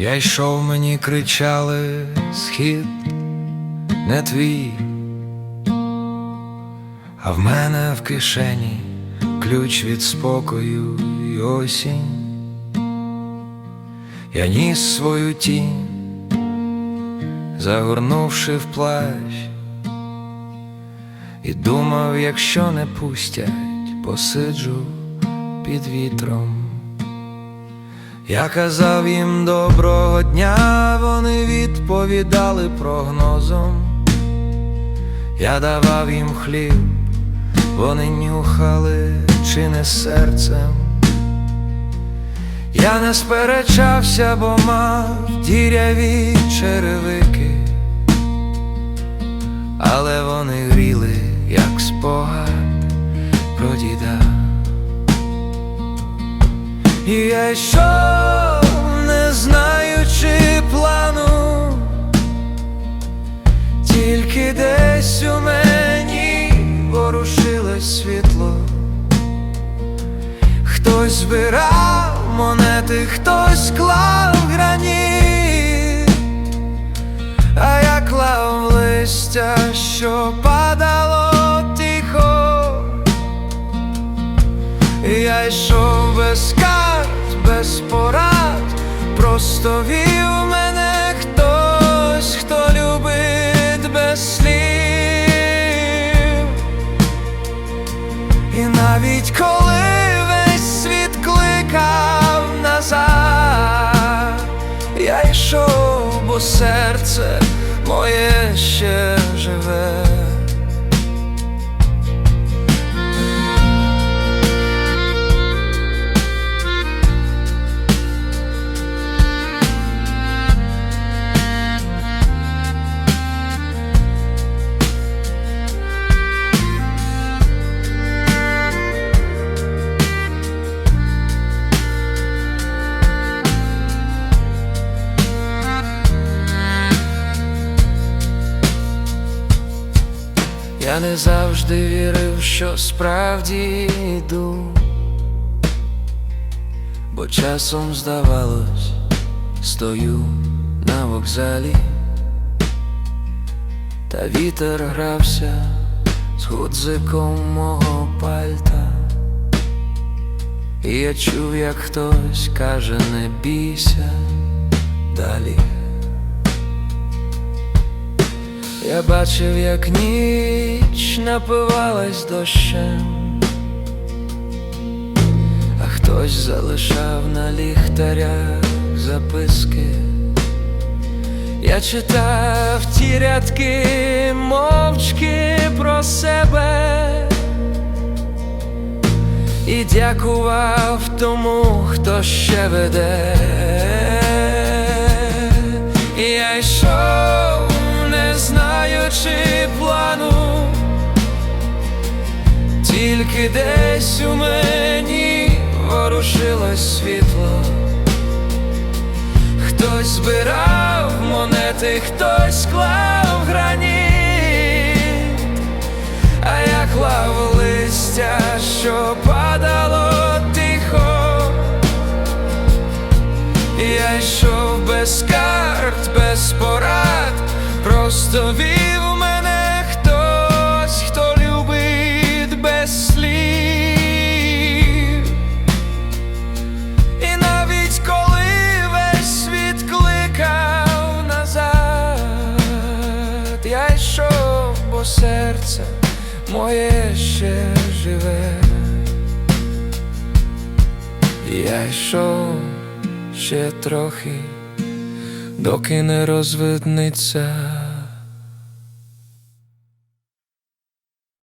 Я йшов, мені кричали схід не твій, а в мене в кишені ключ від спокою й осінь. Я ніс свою тінь, загорнувши в плащ, і думав, якщо не пустять, посиджу під вітром. Я казав їм доброго дня, вони відповідали прогнозом. Я давав їм хліб, вони нюхали чи не серцем. Я не сперечався, бо мав діряві черевики, І я йшов, не знаючи плану, тільки десь у мені ворушилось світло. Хтось збирав монети, хтось клав граніт, а я клав листя, що падало просто мене хтось, хто любить без слів. І навіть коли весь світ кликав назад, я йшов, бо серце моє ще живе. Не завжди вірив, що справді йду, бо часом здавалось, стою на вокзалі, та вітер грався з гудзиком мого пальта, і я чув, як хтось каже, не бійся далі. Я бачив, як ніч напивалась дощем, а хтось залишав на ліхтарях записки. Я читав ті рядки мовчки про себе і дякував тому, хто ще веде. Тільки десь у мені ворушилось світло. Хтось збирав монети, хтось клав граніт, а я клав листя, що падало тихо. Я йшов без карт, без порад, просто вів бо серце моє ще живе. Я йшов ще трохи, доки не розвидниться